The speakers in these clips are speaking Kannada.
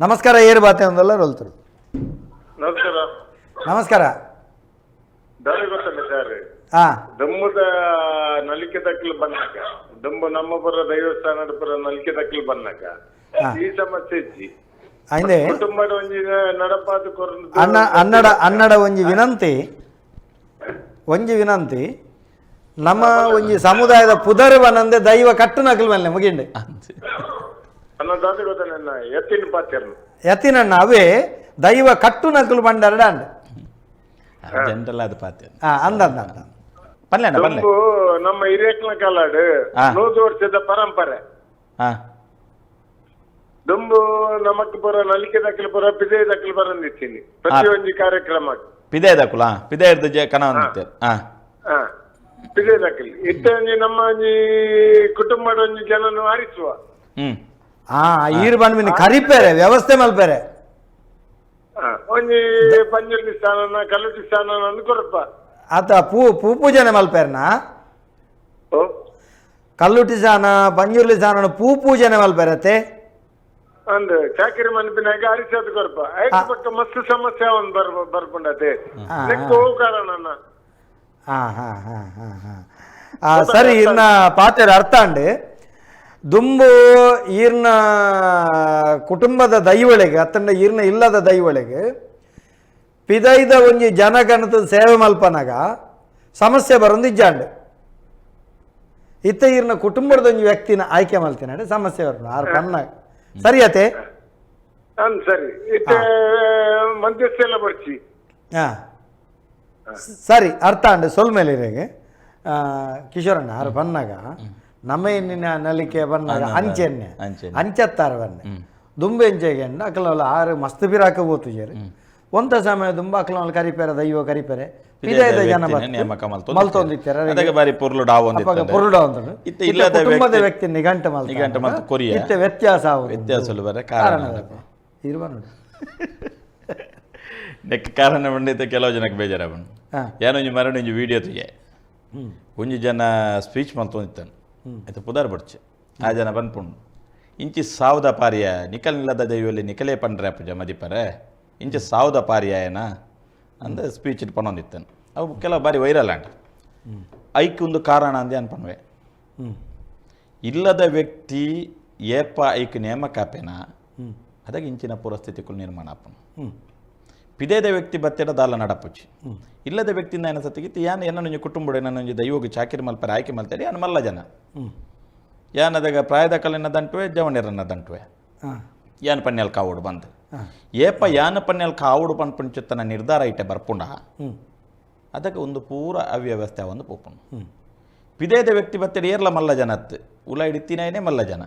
ನಮಸ್ಕಾರ ಏರು ಬಾತೆ ಒಂದಲ್ಲ ರೊಲ್ತರು. ನಮಸ್ಕಾರ. ನಮಸ್ಕಾರ. ದಾರಿ ಗೊತ್ತಲ್ಲ ಸರ್? ಹಾಂ. ದಮ್ಮದ ನಲಿಕೆ ತಕ್ಕಲು ಬಂದಾಗ ದಮ್ಮ ನಮ್ಮ ಪುರ ದೈವಸ್ಥಾನದ ಪರ ನಲಿಕೆ ತಕ್ಕಲು ಬಂದಾಗ ಹಾ. ಈ ಸಮಸ್ಯೆ ಇಜ್ಜಿ ಅಂದೆ ಕುಟುಂಬದ ಒಂಜಿ ನಡಪಾದ ಕೊರೊಂದು ಅನ್ನ ಅನ್ನಡ ಅನ್ನಡ ಒಂಜಿ ವಿನಂತಿ ಒಂಜಿ ವಿನಂತಿ ನಮ್ಮ ಒಂಜಿ ಸಮುದಾಯದ ಪುದರ್ವನಂದೆ ದೈವ ಕಟ್ಟು ನಕಲು ಮೇಲೆ ಮುಗಿಂಡೆ. ಬಂಡರಡ ಅಂಡ. ಜನರಲ್ ಅದು ಪಾತೆ ಹಾಂ ಅಂದ ಅಂದ ಅಂದ. ಪಲ್ಲೆನ ನಮ್ಮ ಹಿರಿಯಕ್ಲ ಕಾಲಾಡು. ನೂರು ವರ್ಷದ ಪರಂಪರೆ. ಹಾ. ದುಂಬು ನಮಕ್ ಪುರ ನಲಿಕೆ ತಕ್ಕಲು ಪುರ ಪಿದೆ ತಕ್ಕಲು ಬರಂದಿತ್ತೀನಿ ಪ್ರತಿ ಒಂಜಿ ಕಾರ್ಯಕ್ರಮ ಪಿದೆ ದಕುಲ ಪಿದೆ ಇರ್ದು ಜೆ ಅಂತೆ ಹಾ. ಹಾ. ಪಿದೆ ತಕ್ಕಲಿ ಇತ್ತ ಒಂಜಿ ನಮ್ಮ ಒಂಜಿ ಕುಟುಂಬದ ಒಂಜಿ ಜನನು ಆರಿಸುವ. ಹ್ಮ್. ಹಾಂ ಈರು ಬಂದ್ಬಿನಿ ಕರಿಪೇರೆ ವ್ಯವಸ್ಥೆ ಮಲ್ಪೇರೆ ಹಾ, ಒಂಜಿ ಪಂಜುರ್ಲಿ ಸ್ಥಾನನ ಕಲ್ಲುಟಿ ಸ್ಥಾನನ ಅಂದ್ಕೊರಪ್ಪ ಆತ ಪೂ ಪೂ ಪೂಜನೆ ಮಲ್ಪೇರ್ನ ಓ ಕಲ್ಲುಟಿ ಸಾನ ಪಂಜುರ್ಲಿ ಸಾನ ಪೂ ಪೂಜನೆ ಮಲ್ಪೇರತೆ ಅಂದ್ ಚಾಕಿರಿ ಮನ್ಪಿನಾಗ ಅರಿಸೋದು ಕೊರಪ ಐದು ಪಕ್ಕ ಮಸ್ತ್ ಸಮಸ್ಯೆ ಅವನ್ ಬರ್ ಬರ್ಕೊಂಡತೆ ಹಾ. ನೆಕ್ಕು ಕಾರಣ ಹಾಂ ಹಾಂ ಹಾಂ ಹಾಂ ಹಾಂ ಸರಿ ಇನ್ನ ಪಾತೆರ ಅರ್ಥ ಅಂಡು ದುಂಬು ಈರ್ನ ಕುಟುಂಬದ ದೈವಳಿಗೆ ಅತ್ತಂಡ ಈರ್ನ ಇಲ್ಲದ ದೈವಳಿಗೆ ಪಿದೈದ ಒಂಜಿ ಜನಗಣದ ಸೇವೆ ಮಲ್ಪನಾಗ ಸಮಸ್ಯೆ ಬರೋದು ಇಜ್ಜಾಂಡು. ಇತ್ತ ಈರ್ನ ಕುಟುಂಬದ ಒಂಜಿ ವ್ಯಕ್ತಿನ ಆಯ್ಕೆ ಮಲ್ತಿನಾಡೆ ಸಮಸ್ಯೆ ಬರೋಣ ಆರು ಕನ್ನ ಸರಿಯತೆ ಸರಿ. ಬರ್ಚಿ. ಹಾಂ. ಸರಿ ಅರ್ಥ ಅಂಡ ಸೊಲ್ ಮೇಲೆ ಇರೆಗೆ ಕಿಶೋರಣ್ಣ ಆರು ಬನ್ನಾಗ ನಮ್ಮ ಇನ್ನಿನ ನಲಿಕೆ ಬಂದ ಅಂಚೆನ್ನೆ. ಅಂಚೆನ್ನೆ. ಅಂಚತ್ತಾರ ಬನ್ನೆ ದುಂಬೆ ಎಂಚೆಗೆ ಅಂಡ ಅಕಲವಲ್ಲ ಆರು ಮಸ್ತ್ ಬಿರಾಕ ಹೋತು ಜೇರು. ಒಂತ ಸಮಯ ದುಂಬ ಅಕಲವಲ್ಲ ಕರಿಪೇರೆ ದೈವ ಕರಿಪೇರೆ. ಪಿದೈದ ಜನ ಮಲ್ತೊಂದಿತ್ತಾರೆ ಕುಟುಂಬದ ವ್ಯಕ್ತಿ- ನಿಘಂಟ ಮಲ್ತ. ಇತ್ತ ವ್ಯತ್ಯಾಸ ವ್ಯತ್ಯಾಸ ಕಾರಣ ಇರುವ ನೋಡಿ. ನೆಕ್ ಕಾರಣ ಬಂದಿತ್ತು ಕೆಲವು ಜನಕ್ಕೆ ಬೇಜಾರ ಬಂದು ಹಾ. ಏನೋ ಒಂಜಿ ಮರಣ ಒಂಜಿ ವಿಡಿಯೋ ತೆಗೆ. ಒಂಜಿ ಜನ ಸ್ಪೀಚ್ ಮಲ್ತೊಂದಿತ್ತಾನು ಆಯ್ತು ಪುದಾರ್ ಬಡ್ಚೆ. ಆ ಜನ ಬಂದ್ಪುಂಡು ಇಂಚಿ ಸಾವುದ ಪಾರಿಯ ನಿಕಲ್ ನಿಲ್ಲದ ದೈವಲ್ಲಿ ನಿಕಲೇ ಪಂಡ್ರೆ ಪೂಜ ಮದಿಪರೆ ಇಂಚಿ ಸಾವುದ ಪಾರಿಯ ಏನ? ಅಂದ ಸ್ಪೀಚ್ ಪನ್ನೊಂದಿತ್ತಾನು ಅವು ಕೆಲವು ಬಾರಿ ವೈರಲ್ ಆಂಡ್. ಐಕ್ ಒಂದು ಕಾರಣ ಅಂದೆ ಅನ್ಪನ್ವೆ ಇಲ್ಲದ ವ್ಯಕ್ತಿ ಏಪ ಐಕ್ ನೇಮಕಾಪೆನ? ಅದಕ್ಕೆ ಇಂಚಿನ ಪುರಸ್ಥಿತಿಗಳು ನಿರ್ಮಾಣ ಆಪನು ಪಿದೇದ ವ್ಯಕ್ತಿ ಬತ್ತೆಡ ದಾಲ ನಡಪುಚ್ಚಿ. ಇಲ್ಲದ ವ್ಯಕ್ತಿಯಿಂದ ಏನ ಸತ್ತಿಗಿತ್ತು ಯಾನ್ ಏನ ನಿಮ್ಮ ಕುಟುಂಬ ನನ್ನ ದೈವೋಗ ಚಾಕಿರಿ ಮಲ್ಪರ ಆಯ್ಕೆ ಮಲ್ತಾರೆ ಯಾನ್ ಮಲ್ಲ ಜನ. ಯಾನ್ ಅದಾಗ ಪ್ರಾಯದ ಕಲ್ಲಿನ ದಂಟುವೆ ಜವಣಿರನ್ನ ದಂಟುವೆ. ಯಾನ್ ಪನ್ನೆಲ್ ಕಾವುಡು ಬಂದು. ಹಾಂ. ಏಪ ಯಾನ ಪನ್ನೆಲ್ ಕಾವುಡು ಪನ್ಪುಂಚುತ್ತನ ನಿರ್ಧಾರ ಇಟ್ಟೆ ಬರ್ಪುಂಡ. ಅದಕ್ಕೆ ಒಂದು ಪೂರ ಅವ್ಯವಸ್ಥೆ ಒಂದು ಪೋಪುಂಡು ಪಿದೇದ ವ್ಯಕ್ತಿ ಬತ್ತೆಡ ಏರ್ಲ ಮಲ್ಲ ಜನ ಅತ್ತು ಉಲ ಹಿಡಿತಿನಾಯನೇ ಮಲ್ಲ ಜನ.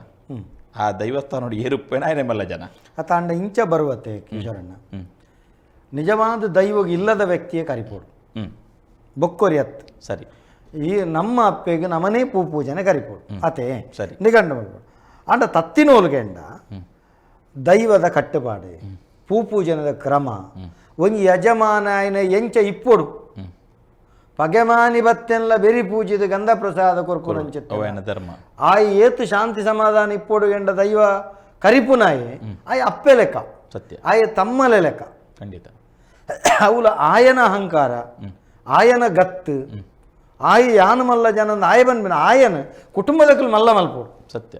ಆ ದೈವಸ್ಥಾನ ನೋಡಿ ಏರುಪ್ಪೇನಾಯನೇ ಮಲ್ಲ ಜನ. ಆತ ಅಂಡ ಇಂಚ ಬರುವತ್ತೆ ಕಿಶೋರಣ್ಣ. ನಿಜವಾದ ದೈವಗ ಇಲ್ಲದ ವ್ಯಕ್ತಿಯೇ ಕರಿಪೋಡು. ಬೊಕ್ಕೊರಿಯತ್. ಸರಿ. ಈ ನಮ್ಮ ಅಪ್ಪೆಗೆ ನಮನೇ ಪೂ ಪೂಜನೆ ಕರಿಪೋಡು. ಅತೆ ಸರಿ. ನಿಗಂಡ ಮಾಡ್ಬೋದು ಅಂಡ ತತ್ತಿನೋಲ್ಗೆಂಡ ದೈವದ ಕಟ್ಟುಪಾಡು ಪೂ ಪೂಜನದ ಕ್ರಮ ಒಂಜಿ ಯಜಮಾನ ಆಯ್ನ ಎಂಚ ಇಪ್ಪೊಡು. ಪಗೆಮಾನಿ ಬತ್ತೆಲ್ಲ ಬೆರಿ ಪೂಜಿದ ಗಂಧ ಪ್ರಸಾದ ಅವೇನ ಧರ್ಮ. ಆಯ್ ಏತು ಶಾಂತಿ ಸಮಾಧಾನ ಇಪ್ಪೊಡು ಎಂಡ ದೈವ ಕರಿಪುನಾಯೆ. ಆಯ್ ಅಪ್ಪೆ ಲೆಕ್ಕ. ಸತ್ಯ. ಆಯ ತಮ್ಮಲೆ ಲೆಕ್ಕ. ಖಂಡಿತ. ಅವಲ ಆಯನ ಅಹಂಕಾರ ಆಯನ ಗತ್ತು ಆಯ ಯಾನ ಮಲ್ಲ ಜನ ಆಯ ಬಂದ್ಬಿನ ಆಯನ ಕುಟುಂಬದಕ್ಕಲು ಮಲ್ಲ ಮಲ್ಪೋಡು. ಸತ್ಯ.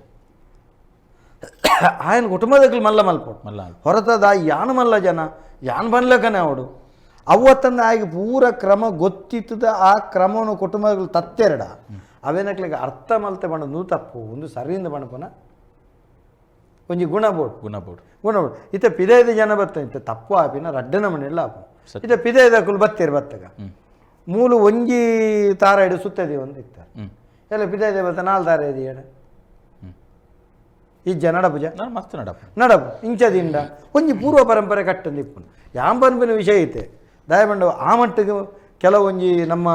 ಆಯನ ಕುಟುಂಬದಕ್ಕಲು ಮಲ್ಲ ಮಲ್ಪೋಡು. ಮಲ್ಲ ಹೊರತದ ಯಾನ ಮಲ್ಲ ಜನ ಯಾನ್ ಬನ್ಲಕನೆ ಅವಡು. ಅವತ್ತಂದ ಆಯ್ಗೆ ಪೂರ ಕ್ರಮ ಗೊತ್ತಿತ್ತದ ಆ ಕ್ರಮವನ್ನು ಕುಟುಂಬಗಳು ತತ್ತೆರಡ. ಅವೇನಕ್ಲಿಗೆ ಅರ್ಥ ಮಲ್ತೆ ಬಣ್ಣ ನೂ ತಪ್ಪು ಒಂದು ಸರಿಯಿಂದ ಬಣ್ಣಪನ ಒಂಜಿ ಗುಣ ಬೋಡು ಗುಣ ಬೋಡು ಗುಣ ಬೋಡು ಇತ್ತ ಪಿದೈದ ಜನ ಬತ್ತ ಇತ್ತ ತಪ್ಪು ಆಪಿನ ರಡ್ಡನ ಮನೆಯಲ್ಲ ಆಪು ಇತ್ತ ಪಿದೈದ ಕುಲ್ ಬತ್ತೇರು ಬತ್ತಗ ಮೂಲು ಒಂಜಿ ತಾರ ಇಡು ಸುತ್ತದೆ ಒಂದು ಇತ್ತಾರೆ ಎಲ್ಲ ಪಿದೈದ ಬತ್ತ ನಾಲ್ ತಾರ ಇದೆ ಏಡ ಇಜ್ಜ ನಡಪುಜ ಮಸ್ತ್ ನಡಪು ನಡಪು ಇಂಚದಿಂದ ಒಂಜಿ ಪೂರ್ವ ಪರಂಪರೆ ಕಟ್ಟಂದು ಇಪ್ಪುಂಡು ಯಾಂಬನ್ಪಿನ ವಿಷಯ ಐತೆ ದಯಮಂಡು ಆ ಮಟ್ಟಿಗೆ ಕೆಲವೊಂಜಿ ನಮ್ಮ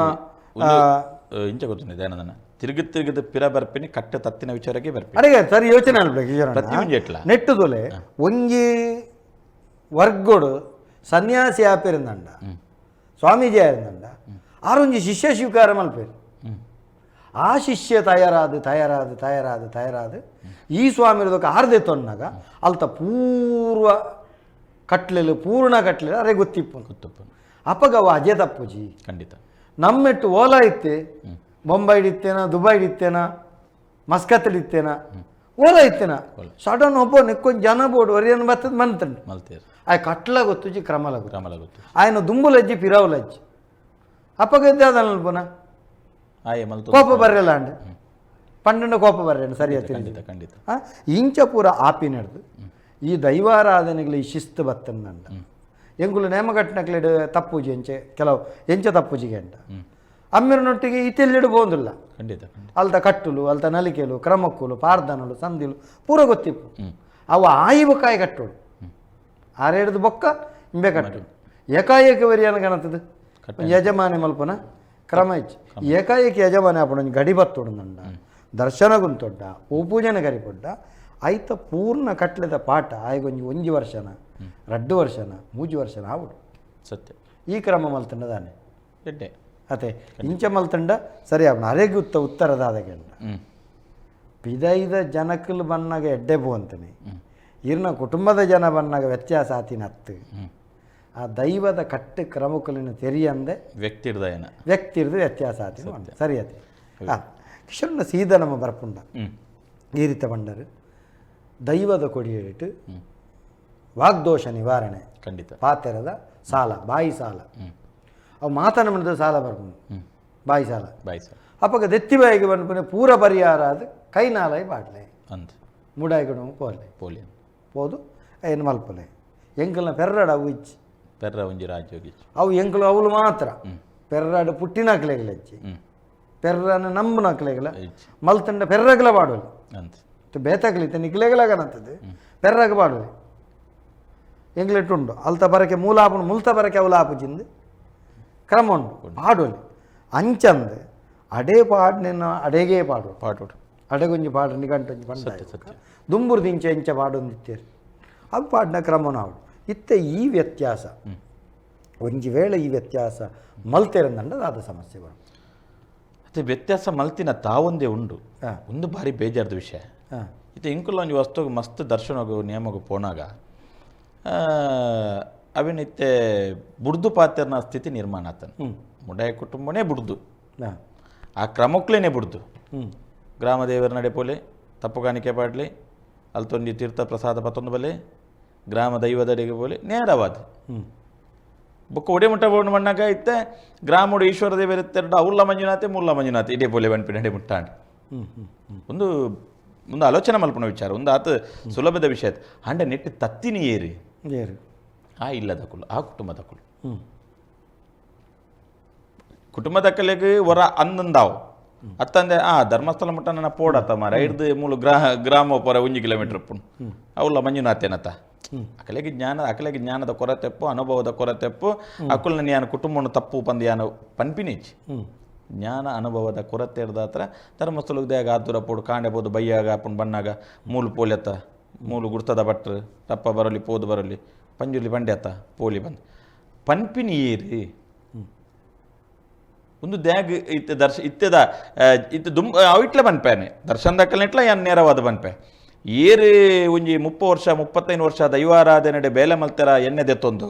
ಇಂಚ ಗೊತ್ತಿದೆ ಏನದನ್ನ ತಿರುಗಿ ತಿರುಗಿದ ಪಿರ ಬರ್ಪಿನಿ ಕಟ್ಟ ತತ್ತಿನ ವಿಚಾರಕ್ಕೆ ಬರ್ಪಿ ಅಡಿಗೆ ಸರಿ ಯೋಚನೆ ಎಟ್ಲ ನೆಟ್ಟುದೊಲೆ ಒಂಜಿ ವರ್ಗೋಡು ಸನ್ಯಾಸಿ ಆಪಿರಂದಂಡ ಸ್ವಾಮೀಜಿ ಆயிருಂದಂಡ ಆರೊಂಜಿ ಶಿಷ್ಯ ಸ್ವೀಕಾರ ಮಲ್ಪೇರು. ಆ ಶಿಷ್ಯ ತಯಾರಾದು ತಯಾರಾದು ತಯಾರಾದು ತಯಾರಾದು ಈ ಸ್ವಾಮಿ ಇರೋದಕ್ಕೆ ಆರ್ದೆ ತೊನ್ನಾಗ ಅಲ್ತ ಪೂರ್ವ ಕಟ್ಲೆಲು ಪೂರ್ಣ ಕಟ್ಲೆಲು ಅರೆ ಗೊತ್ತಿಪ್ಪು ಗೊತ್ತಪ್ಪ ಅಪಗವ ಅಜೆ ತಪ್ಪುಜಿ. ಖಂಡಿತ. ನಮ್ಮೆಟ್ಟು ಓಲಾ ಇತ್ತೆ. Bombay ಇತ್ತೇನ Dubai ಇತ್ತೇನ Muscat ಇತ್ತೇನ Ola ಇತ್ತೇನ sudden ಒಬ್ಬ ನಿಕ್ಕೊಂದು ಜನ ಬೋರ್ಡ್ ವರಿಯನ್ ಬರ್ತದ ಮನ್ತಂಡು ಮಲ್ತೇರು ಆಯ್ ಕಟ್ಲ ಗೊತ್ತುಜಿ ಕ್ರಮಲ ಗೊತ್ತು ಕ್ರಮಲ ಗೊತ್ತು ఆయన దుమ్ములజ్జి పిరావులజ్జి అప్పగద్దాదనలు పోనా ಆಯೆ ಮಲ್ತು కోప బర్రెలా అండి పన్నెండు కోప బర్రెండి సరిగా ತಿಳಿದು ಖಂಡಿತ ಖಂಡಿತ ಇಂಚ ಪೂರ ಆಪಿನಡ್ದು ಈ ದೈವಾರಾಧನೆಗಳು ಈ ಶಿಸ್ತು ಬತ್ತಂದಂಡ ಎಂಗುಲು ನೇಮಗಟ್ಟಿನಕ್ಲೆಡು ತಪ್ಪುಜಿ ಎಂಚೆ ಕೆಲವು ಎಂಚ ತಪ್ಪುಜಿಗೆ ಅಂಟ ಅಮ್ಮಿರನೊಟ್ಟಿಗೆ ಇತೆಲ್ಲೆಡು ಬೋಂದಿಲ್ಲ ಖಂಡಿತ. ಅಲ್ತ ಕಟ್ಟುಲು ಅಲ್ತ ನಲಿಕೆಲು ಕ್ರಮಕ್ಕುಲು ಪಾರ್ದನಲು ಸಂದಿಲು ಪೂರ ಗೊತ್ತಿಪ್ಪು. ಅವ ಅವು ಆಯಿವು ಕಾಯಿ ಕಟ್ಟೋಳು. ಆರೇಡ್ದು ಬೊಕ್ಕ ಇಂಬೆ ಕಟ್ಟು ಏಕಾಏಕಿ ವರಿಯನ ಕಾಣತ್ತದು ಯಜಮಾನಿ ಮಲ್ಪನ? ಕ್ರಮ ಇಚ್ಚಿ. ಏಕಾಏಕಿ ಯಜಮಾನಿ ಆಪಣ ಗಡಿ ಬತ್ತೊಡಂಡ ದರ್ಶನ ಗುಂತೊಡ್ಡ ಪೂಜನೆ ಕರಿಪೊಡ್ಡ ಐತ ಪೂರ್ಣ ಕಟ್ಲೆದ ಪಾಠ ಆಯ್ಗೊಂಜಿ ಒಂಜಿ ವರ್ಷನ ರಡ್ಡು ವರ್ಷನ ಮೂಜಿ ವರ್ಷನ ಆವುಡು ಸತ್ಯ. ಈ ಕ್ರಮ ಮಲ್ತಂಡದಾನೆ. ಎಡ್ಡೆ. ಅತೆ ಇಂಚ ಮಲ್ತಂಡ ಸರಿ ಅವನ ಅರೆಗೆ ಉತ್ತ ಉತ್ತರದಾದ ಗೆಂಡ. ಪಿದೈದ ಜನಕ್ಕಲ್ ಬನ್ನಾಗ ಎಡ್ಡೆ ಅಂತಾನೆ. ಇರ್ನ ಕುಟುಂಬದ ಜನ ಬನ್ನಾಗ ವ್ಯತ್ಯಾಸ ಆತಿನ ಹತ್ತು. ಆ ದೈವದ ಕಟ್ಟು ಕ್ರಮಕ್ಕಲಿನ ತೆರಿಯಂದೆ ವ್ಯಕ್ತಿ ವ್ಯಕ್ತಿ ಇರ್ದು ವ್ಯತ್ಯಾಸ ಆತಿನ ಸರಿ ಅತಿ ಆ ಕಿಶನ್ನ ಸೀದ ನಮ್ಮ ಬರ್ಪುಂಡ. ಈ ರೀತಿ ಬಂಡರು. ದೈವದ ಕೊಡಿಯಿಟ್ಟು ವಾಗ್ದೋಷ ನಿವಾರಣೆ. ಖಂಡಿತ. ಪಾತೆರದ ಸಾಲ ಬಾಯಿ ಸಾಲ. ಅವು ಮಾತನಾಡಿದ ಸಾಲ ಬರ್ಕೊಂಡು ಬಾಯಿ ಸಾಲ ಬಾಯಿ ಸಾಲ ಅಪ್ಪ ದೆತ್ತಿ ಬಾಯಿಗೆ ಬಂದ್ಪನೆ ಪೂರ ಪರಿಹಾರ ಅದು ಕೈ ನಾಲಾಯಿ ಬಾಡ್ಲೆ ಅಂತ ಮುಡಾಯಿಗಡು ಪೋಲೆ ಪೋಲೆ ಪೋದು ಏನು ಮಲ್ಪಲೆ ಎಂಕಲ್ನ ಪೆರ್ರಡ ಅವು ಇಚ್ಚಿ ಪೆರ್ರ ಒಂಜಿ ರಾಜ್ಯೋಗಿ ಅವು ಎಂಕಲು ಅವಳು ಮಾತ್ರ ಪೆರ್ರಾಡು ಪುಟ್ಟಿನಾಕ್ಲೆಗಳ ಇಚ್ಚಿ ಪೆರ್ರನ ನಂಬನಾಕ್ಲೆಗಳ ಮಲ್ತಂಡ ಪೆರ್ರಗಲ ಬಾಡೋಲ್ಲ ಅಂತ ಬೇತಾಗ್ಲಿತ್ತೆ ನಿಕ್ಲೆಗಳಾಗನಂತದ್ದು ಪೆರ್ರಗ ಬಾಡೋಲ್ಲ ಎಂಗ್ಲೆಟ್ ಉಂಡು ಅಲ್ತ ಬರಕೆ ಮೂಲಾಪು ಮುಲ್ತ ಬರಕೆ ಅವಲಾಪುಜಿಂದು ಕ್ರಮುಂಟು ಪಾಡೊಲಿ ಅಂಚಂದೆ ಅಡೇ ಪಾಡು ನಿನ್ನ ಅಡೆಗೇ ಪಾಡು ಪಾಡು ಅಡೆಗೊಂಜಿ ಪಾಡು ನಿಗಂಟು ಒಂಜಿ ಪಂಡ ದುಂಬುರು ದಿಂಚ ಇಂಚ ಪಾಡೊಂದಿತ್ತೇರಿ ಅದು ಪಾಡಿನ ಕ್ರಮನಾವಡು ಇತ್ತೆ ಈ ವ್ಯತ್ಯಾಸ ಒಂಜಿ ವೇಳೆ ಈ ವ್ಯತ್ಯಾಸ ಮಲ್ತೆರಂದಂಡ ಆದ ಸಮಸ್ಯೆ ಬರು ಅದೇ ವ್ಯತ್ಯಾಸ ಮಲ್ತಿನ ತಾವೊಂದೇ ಉಂಡು ಒಂದು ಬಾರಿ ಬೇಜಾರ್ದ ವಿಷಯ ಇದು ಇಂಕುಲ ಒಂದು ವಸ್ತುಗೆ ಮಸ್ತ್ ದರ್ಶನ ಹೋಗೋ ನಿಯಮಗೂ ಪೋಣಾಗ ಅವಿನಿತ್ತೆ ಬುಡ್ದು ಪಾತ್ರನ ಸ್ಥಿತಿ ನಿರ್ಮಾಣ ಆತನ. ಮುಡಾಯ ಕುಟುಂಬನೇ ಬುಡ್ದು. ಆ ಕ್ರಮಕ್ಲೇನೆ ಬುಡ್ದು. ಹ್ಞೂ ಗ್ರಾಮದೇವರ ನಡೆಪೋಲೆ ತಪ್ಪು ಕಾಣಿಕೆ ಪಾಡ್ಲಿ ಅಲ್ತೊಂದು ತೀರ್ಥ ಪ್ರಸಾದ ಪತ್ತೊಂದು ಬಲೆ ಗ್ರಾಮ ದೈವದಡೆಗೆ ಬೋಲೆ ನೇರವಾದ. ಬೊಕ್ಕ ಒಡೆ ಮುಟ್ಟ ಬೋರ್ಡ್ ಮಣ್ಣಾಗ ಇತ್ತೆ ಗ್ರಾಮಡು ಈಶ್ವರ ದೇವರ ತೆರಡು ಅವ್ಲ ಮಂಜುನಾಥೆ ಮುಲ್ಲ ಮಂಜುನಾಥೆ ಇಡೇ ಬೋಲೆ ಬನ್ಪಿ ನಡೆ ಮುಟ್ಟಾಂಡ್. ಒಂದು ಒಂದು ಆಲೋಚನೆ ಮಲ್ಪಣ ವಿಚಾರ ಒಂದು ಆತ ಸುಲಭದ ವಿಷಯ ಹಂಡೆ ನೆಟ್ಟು ತತ್ತಿನಿ ಏರಿ. ಏರು. ಆ ಇಲ್ಲದ ಕುಲ ಆ ಕುಟುಂಬದ ಕುಲ. ಕುಟುಂಬದ ಕಲೆಗೆ ವರ ಅನ್ನಂದಾವು. ಅತ್ತಂದೆ ಆ ಧರ್ಮಸ್ಥಳ ಮಟ್ಟ ನನ್ನ ಪೋಡತ್ತ ಮಾರ. ಹಿಡ್ದು ಮೂಲು ಗ್ರಹ ಗ್ರಾಮ ಪರ ಒಂಜಿ ಕಿಲೋಮೀಟರ್ ಪುಣ್ ಅವಲ್ಲ ಮಂಜುನಾಥೇನತ್ತ ಅಕಲೆಗೆ ಜ್ಞಾನ ಅಕಲೆಗೆ ಜ್ಞಾನದ ಕೊರತೆಪ್ಪು ಅನುಭವದ ಕೊರತೆಪ್ಪು ಅಕುಲ್ನ ಜ್ಞಾನ ಕುಟುಂಬವನ್ನು ತಪ್ಪು ಪಂದ್ ಯಾನ ಪನ್ಪಿನೇಜ್ ಹ್ಞೂ ಜ್ಞಾನ ಅನುಭವದ ಕೊರತೆ ಇರ್ದ ಹತ್ರ ಧರ್ಮಸ್ಥಳದಾಗ ಆತುರ ಪೋಡು ಕಾಂಡೆ ಬೈಯಾಗ ಅಪ್ಪನ ಬಣ್ಣಾಗ ಮೂಲು ಪೋಲೆತ್ತ ಮೂಲು ಗುರ್ತದ ಭಟ್ರು ತಪ್ಪ ಬರಲಿ ಪೋದು ಬರಲಿ ಪಂಜುಲಿ ಬಂಡೆತ್ತ ಪೋಲಿ ಬಂದು. ಪನ್ಪಿನಿ ಏರಿ? ಒಂದು ದ್ಯಾಗ್ ಇತ್ತ ದರ್ಶ, ಇತ್ತದ ಇತ್ತ ದುಮ್ ಅವಿಟ್ಲೆ ಬನ್ಪೇನೆ ದರ್ಶನ ದಕ್ಕಲಿಟ್ಲ ಏನು ನೇರವಾದ ಬನ್ಪೆ ಏರಿ ಒಂಜಿ ಮುಪ್ಪ ವರ್ಷ, ಮುಪ್ಪತ್ತೈದು ವರ್ಷ ದೈವಾರಾಧನೆ ಬೇಲೆ ಮಲ್ತೆರ ಎಣ್ಣೆ ದೆತ್ತೊಂದು.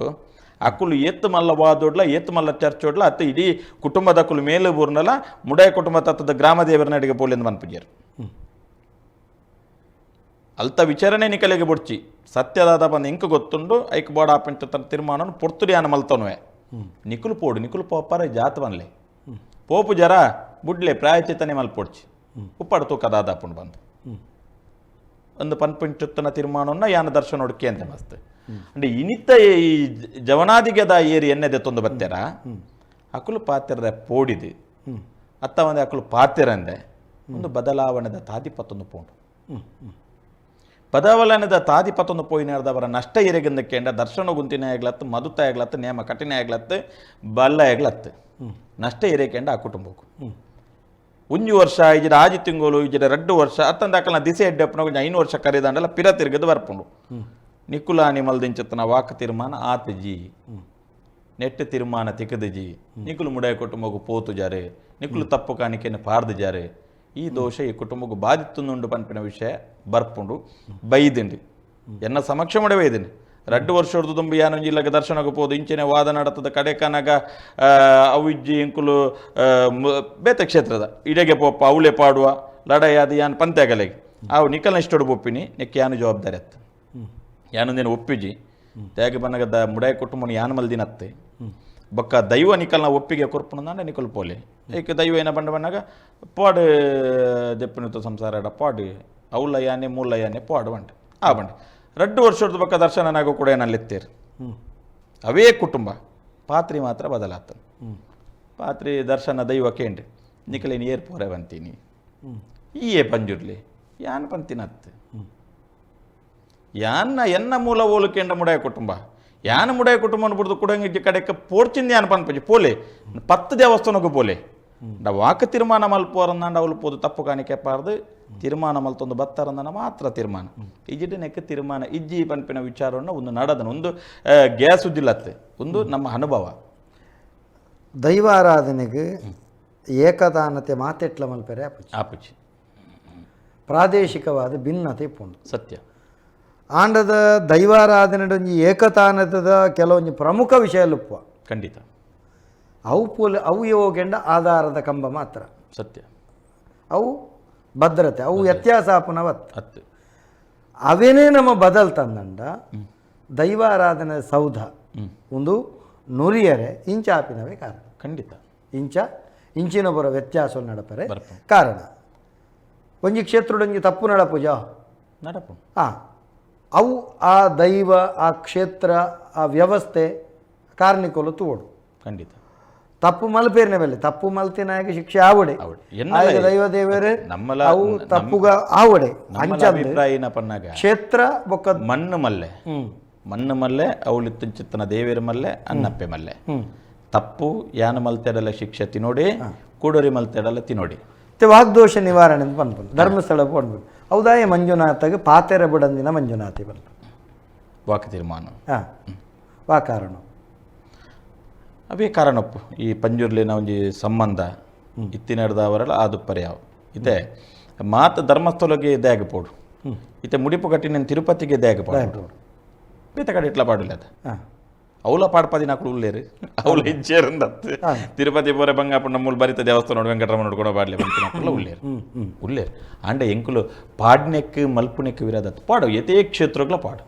ಅಕ್ಕುಲು ಎತ್ತು ಮಲ್ಲ ವಾದೋಡ್ಲ, ಎತ್ತು ಮಲ್ಲ ಚರ್ಚ್ ಓಡ್ಲ ಅತ್ತ ಇಡೀ ಕುಟುಂಬದ ಅಕ್ಕುಲು ಮೇಲೆ ಬೂರ್ನಲ್ಲ ಮುಡಾಯ ಕುಟುಂಬ ತತ್ತದ ಗ್ರಾಮ ದೇವರ ನಡಿಗೆ ಪೋಲಿಂದ ಅಲ್ತ ವಿಚಾರಣೆ ನಿಕಲೆಗೆ ಬುಡ್ಚಿ. ಸತ್ಯದಾದ ಬಂದು ಇಂಕ ಗೊತ್ತುಂಡು, ಐಕ್ ಬೋಡ ಆಪಂಚ ತನ್ನ ತೀರ್ಮಾನ ಪೊರ್ತುರಿ ಆನ ಮಲ್ತನುವೆ ನಿಕುಲು ಪೋಡು, ನಿಕುಲು ಪೋಪಾರ ಜಾತ ಬನ್ಲೆ ಪೋಪು ಜರ ಬುಡ್ಲೆ ಪ್ರಾಯಚಿತನೆ ಮಲ್ಪೊಡ್ಚಿ. ಉಪ್ಪಾಡು ತೂಕದಾದ ಆಪುಂಡು ಬಂದು. ಒಂದು ಪನ್ಪಂಚುತ್ತನ ತೀರ್ಮಾನವನ್ನ ಯಾನ ದರ್ಶನ ಹುಡುಕಿ ಅಂತ ಮಸ್ತ್. ಅಂದ್ರೆ ಇನಿತ ಈ ಜವನಾದಿಗೆದ ಏರಿ ಎನ್ನೆದೆ ತೊಂದು ಬತ್ತೆರ, ಅಕುಲು ಪಾತ್ರದ ಪೋಡಿದು. ಅತ್ತ ಒಂದೆ ಅಕುಲು ಪಾತ್ರೆಂದೆ. ಒಂದು ಬದಲಾವಣೆದ ತಾದಿ ಪತ್ತೊಂದು ಪೋಂಡು. ಹ್ಞೂ ಹ್ಞೂ ಬದಲಾವಣೆದ ತಾದಿ ಪತ್ತೊಂದು ಪೋಯಿನವರ ನಷ್ಟ ಎರೆಗಿಂದ ಕೇಂದ್ರ ದರ್ಶನ ಗುಂತಿನ ಆಗ್ಲತ್ತು ಮದುತ ಆಗ್ಲತ್ತು ನೇಮ ಕಠಿಣ ಆಗ್ಲತ್ತು ಬಲ್ಲ ಆಗ್ಲತ್ತು. ನಷ್ಟ ಎರೆಕೆಂಡ ಆ ಕುಟುಂಬಕ್ಕೂ. ಉಂಜು ವರ್ಷ ಇಜಿರ ಆಜಿ ತಿಂಗಳು ಇಜಿರ ರಡ್ಡು ವರ್ಷ ಅತ್ತಂದ ಅಕಲ್ನ ದಿಸೆ ಎಡ್ಡೆಪ್ಪನ ಕೊಂಚ ಐನು ವರ್ಷ ಕರೆದಂಡಲ್ಲ ಪಿರ ತಿರುಗದು ಬರ್ಪುಂಡು. ನಿಕುಲಾನಿ ಮಲ್ದಿಂಚತ್ತನ ವಾಕ ತೀರ್ಮಾನ ಆತಜಿ ನೆಟ್ಟ ತೀರ್ಮಾನ ತಿಕ್ಕದಜಿ ನಿಕುಲು ಮುಡಾಯ ಕುಟುಂಬಕ್ಕೆ ಪೋತು ಜಾರೆ. ನಿಕುಲು ತಪ್ಪು ಕಾಣಿಕೆಯನ್ನು ಪಾರ್ದು ಜಾರೆ. ಈ ದೋಷ ಈ ಕುಟುಂಬಕ್ಕೆ ಬಾಧಿತ್ತುಂಡು ಪನ್ಪಿನ ವಿಷಯ ಬರ್ಪುಂಡು ಬೈದಿಂಡಿ ಎನ್ನ ಸಮಕ್ಷಮಡೆ ಬೈದಿನಿ ರಡ್ಡು ವರ್ಷದ ತುಂಬ ಯಾನೊಂಜಿ ಜಿಲ್ಲೆಗೆ ದರ್ಶನಕ್ಕೆ ಹೋದು ಇಂಚಿನ ವಾದ ನಡತದ ಕಡೆ ಕನಗ ಅವಿಜ್ಜಿ ಇಂಕುಲು ಬೇತೆ ಕ್ಷೇತ್ರದ ಇಡೆಗೆ ಪೋಪ ಅವಳೆ ಪಾಡುವ ಲಡಾಯಿ ಅದು ಯಾನ್ ಪಂತ್ಯಾಗಲೆಗೆ. ಅವು ನಿಕಲ್ನ ಇಷ್ಟೊಡು ಒಪ್ಪಿನಿ ನೆಕ್ಕೆ ಯಾನು ಜವಾಬ್ದಾರಿ ಅತ್ತ. ಯಾನೊಂದಿನ ಒಪ್ಪಿಜಿ. ತ್ಯಾಗ ಬನ್ನಗದ ಮುಡಾಯ ಕುಟುಂಬನ ಯಾನ ಮಲ್ದಿನತ್ತೆ. ಬೊಕ್ಕ ದೈವ ನಿಕಲ್ನ ಒಪ್ಪಿಗೆ ಕೊರ್ಪುಣ ನಾಂಡ ನಿಕಲ್ ಪೋಲೆ. ಏಕೆ ದೈವ ಏನ ಬಂಡ ಬಂದಾಗ ಪಾಡ್ ದೆಪ್ಪನಿತ ಸಂಸಾರ ಪಾಡ್ ಅವಳ ಯಾನೆ ಮೂಲ ಯಾನೆ ಪಾಡ್ ಬಂಡೆ ಆ ಬಂಡೆ. ರಡ್ಡು ವರ್ಷದ ಬಕ್ಕ ದರ್ಶನನಾಗ ಕೂಡ ಏನಲ್ಲಿತ್ತೇರಿ? ಅವೇ ಕುಟುಂಬ ಪಾತ್ರಿ ಮಾತ್ರ ಬದಲಾತ ಪಾತ್ರಿ ದರ್ಶನ ದೈವ ಕೇಂದ್ರ. ನಿಕಲೇನು ಏರ್ ಪೋರೆ ಬಂತೀನಿ. ಈ ಏ ಪಂಜುರ್ಲಿ ಯಾನ್ ಪಂತಿನತ್ತೆ ಯಾನ್ನ ಎನ್ನ ಮೂಲ ಓಲು ಕೇಂದ್ರ ಮುಡಾಯ ಕುಟುಂಬ? ಯಾನ ಮುಡಾಯ ಕುಟುಂಬನ ಬಿಡ್ದು ಕುಡಂಗಿ ಕಡೆಕ ಪೋಡ್ಚಿಂದ ಯಾನ ಪನ್ಪಜಿ ಪೋಲೆ ಪತ್ತು ದೇವಸ್ಥಾನಕ್ಕೂ ಪೋಲೆ ಡ ವಾಕ ತೀರ್ಮಾನ ಮಲ್ಪೋರಂದಾಂಡ ಅವಳು ಪೋದು ತಪ್ಪು ಕಾಣಿಕೆ ಪಾರ್ದು ತೀರ್ಮಾನ ಮಲ್ತೊಂದು ಬತ್ತಾರಂದನ ಮಾತ್ರ ತೀರ್ಮಾನ ಇಜಿಡೆ ನೆಕ್ಕ ತೀರ್ಮಾನ ಇಜ್ಜಿ ಪನ್ಪಿನ ವಿಚಾರವನ್ನು ಒಂದು ನಡದನ ಒಂದು ಆ, ಗ್ಯಾಸ್ ಉದ್ದಿಲ್ಲತ್ತೆ ಒಂದು ನಮ್ಮ ಅನುಭವ ದೈವಾರಾಧನೆಗೆ ಏಕತಾನತೆ ಮಾತೆಟ್ಲ ಮಲ್ಪೆರೆ ಆಪುಜಿ ಆಪುಚಿ ಪ್ರಾದೇಶಿಕವಾದ ಭಿನ್ನತೆ ಪುಂಡು ಸತ್ಯ ಆಂಡದ ದೈವಾರಾಧನೆಡೊಂಜಿ ಏಕತಾನತದ ಕೆಲವೊಂದು ಪ್ರಮುಖ ವಿಷಯ ಲುಪ್ಪ. ಖಂಡಿತ. ಅವು ಪೋಲ್ ಅವು ಯೋಗೆಂಡ ಆಧಾರದ ಕಂಬ ಮಾತ್ರ. ಸತ್ಯ. ಅವು ಭದ್ರತೆ ಅವು ವ್ಯತ್ಯಾಸ ಆಪುನವತ್ ಹತ್ತು ಅವೇನೇ ನಮ್ಮ ಬದಲ್ ತಂದಂಡ ದೈವಾರಾಧನೆ ಸೌಧ. ಒಂದು ನುರಿಯರೆ ಇಂಚಾಪಿನವೇ ಕಾರಣ. ಖಂಡಿತ. ಇಂಚ ಇಂಚಿನ ಬರೋ ವ್ಯತ್ಯಾಸ ನಡಪರೆ ಕಾರಣ. ಒಂಜಿ ಕ್ಷೇತ್ರಡೊಂಜಿ ತಪ್ಪು ನಡಪುಜ ನಡಪು. ಆ ಅವು ಆ ದೈವ ಆ ಕ್ಷೇತ್ರ ಆ ವ್ಯವಸ್ಥೆ ಕಾರ್ನಿಕೋಲು ತೂಡು ಖಂಡಿತ. ತಪ್ಪು ಮಲ್ಪೇರಿನ ಬೆಲೆ ತಪ್ಪು ಮಲ್ತಿನಾಗ ಶಿಕ್ಷೆ ಆವಡೆ. ದೈವ ದೇವರೇ ಅವು ತಪ್ಪುಗ ಆವಡೆ ಅಭಿಪ್ರಾಯನ ಪನ್ನಾಗ. ಕ್ಷೇತ್ರ ಬೊಕ್ಕ ಮಣ್ಣು ಮಲ್ಲೆ. ಮಣ್ಣು ಮಲ್ಲೆ ಅವಳಿತ್ತು ಚಿತ್ತನ ದೇವೇರ ಮಲ್ಲೆ ಅನ್ನಪ್ಪೆ ಮಲ್ಲೆ. ತಪ್ಪು ಯಾನ ಮಲ್ತೆಡಲ ಶಿಕ್ಷೆ ತಿನ್ನೋಡಿ ಕೂಡೋರಿ ಮಲ್ತೆಡಲ ತಿನ್ನೋಡಿ. ಮತ್ತೆ ವಾಗ್ದೋಷ ನಿವಾರಣೆ ಅಂತ ಬಂದ್ಬಂದು. ಧರ್ಮಸ್ಥಳ ಬಂದ್ಬಿಡು ಹೌದಾಯ ಮಂಜುನಾಥಗೆ ಪಾತೆರ ಬಿಡಂದಿನ ಮಂಜುನಾಥಿ ಬಂತು ವಾಕ್ ತೀರ್ಮಾನ. ಹಾಂ ವಾ ಕಾರಣ. ಅವೇ ಕಾರಣಪ್ಪು ಈ ಪಂಜುರ್ಲಿನ ಒಂಜಿ ಸಂಬಂಧ ಇತ್ತಿನಡ್ದವರೆಲ್ಲ ಆದು ಪರ್ಯಾವ ಇದೆ ಮಾತ ಧರ್ಮಸ್ಥಳಕ್ಕೆ ಇದೇ ಪೋಡು. ಇತ್ತೆ ಮುಡಿಪು ಕಟ್ಟಿ నేను ತಿರುಪತಿಗೆ ದ್ಯಾಗ ಪಾಡು. ಬೇತ ಕಡೆ ಇಟ್ಲ ಪಾಡಿಲ್ಲ ಅದು. ಹಾಂ. అవుల పాడపది నాకు లేరు. అవులు ఇచ్చారు తిరుపతి పూరభంగాపుడు నమ్మూలు భరిత దేవస్థానం వెంకటరమణుడు కూడా పాడలే పంచినప్పుడు ఉల్లేరు ఉల్లేరు అంటే ఎంకులు పాడినెక్కు మల్పునెక్కు విరాదత్తు పాడు యథేక్షేత్రుకుల పాడు.